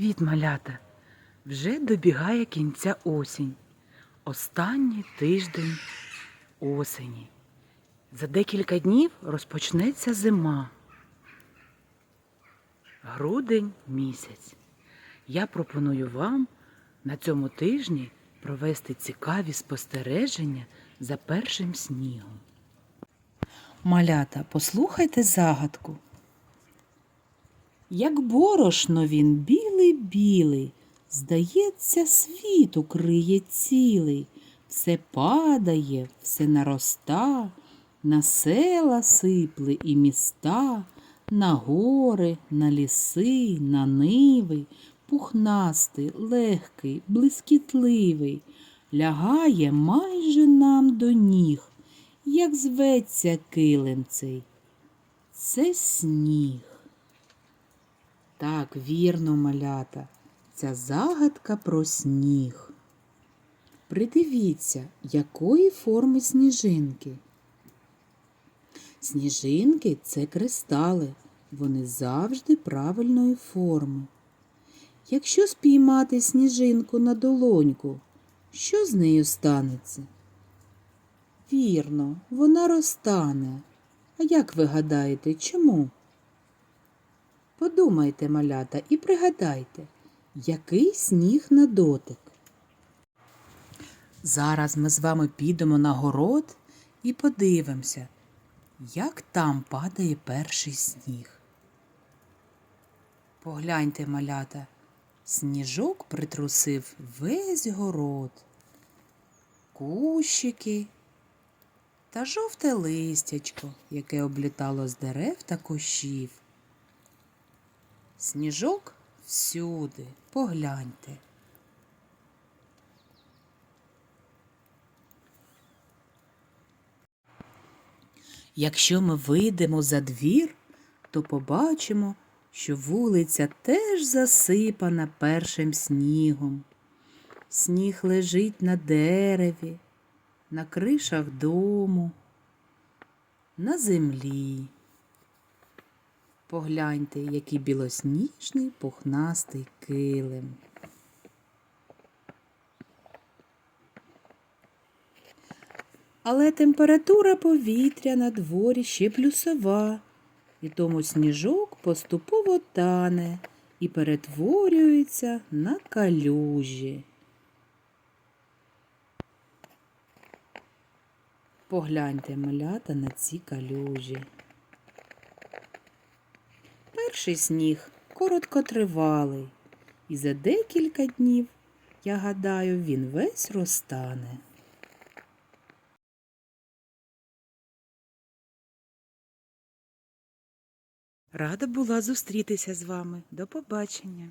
Привіт, малята! Вже добігає кінця осінь. Останній тиждень осені. За декілька днів розпочнеться зима. Грудень місяць. Я пропоную вам на цьому тижні провести цікаві спостереження за першим снігом. Малята, послухайте загадку. Як борошно він білий-білий, здається, світ укриє цілий, все падає, все нароста, на села сипли і міста, на гори, на ліси, на ниви, пухнастий, легкий, блискітливий, лягає майже нам до ніг, як зветься килим цей. Це сніг. Так, вірно, малята, ця загадка про сніг. Придивіться, якої форми сніжинки. Сніжинки це кристали, вони завжди правильної форми. Якщо спіймати сніжинку на долоньку, що з нею станеться? Вірно, вона розтане. А як ви гадаєте, чому? Подумайте, малята, і пригадайте, який сніг на дотик. Зараз ми з вами підемо на город і подивимося, як там падає перший сніг. Погляньте, малята, сніжок притрусив весь город, кущики та жовте листячко, яке облітало з дерев та кущів. Сніжок всюди, погляньте. Якщо ми вийдемо за двір, то побачимо, що вулиця теж засипана першим снігом. Сніг лежить на дереві, на кришах дому, на землі. Погляньте, який білосніжний пухнастий килим. Але температура повітря на дворі ще плюсова, і тому сніжок поступово тане і перетворюється на калюжі. Погляньте малята на ці калюжі. Перший сніг короткотривалий, і за декілька днів, я гадаю, він весь розтане. Рада була зустрітися з вами. До побачення.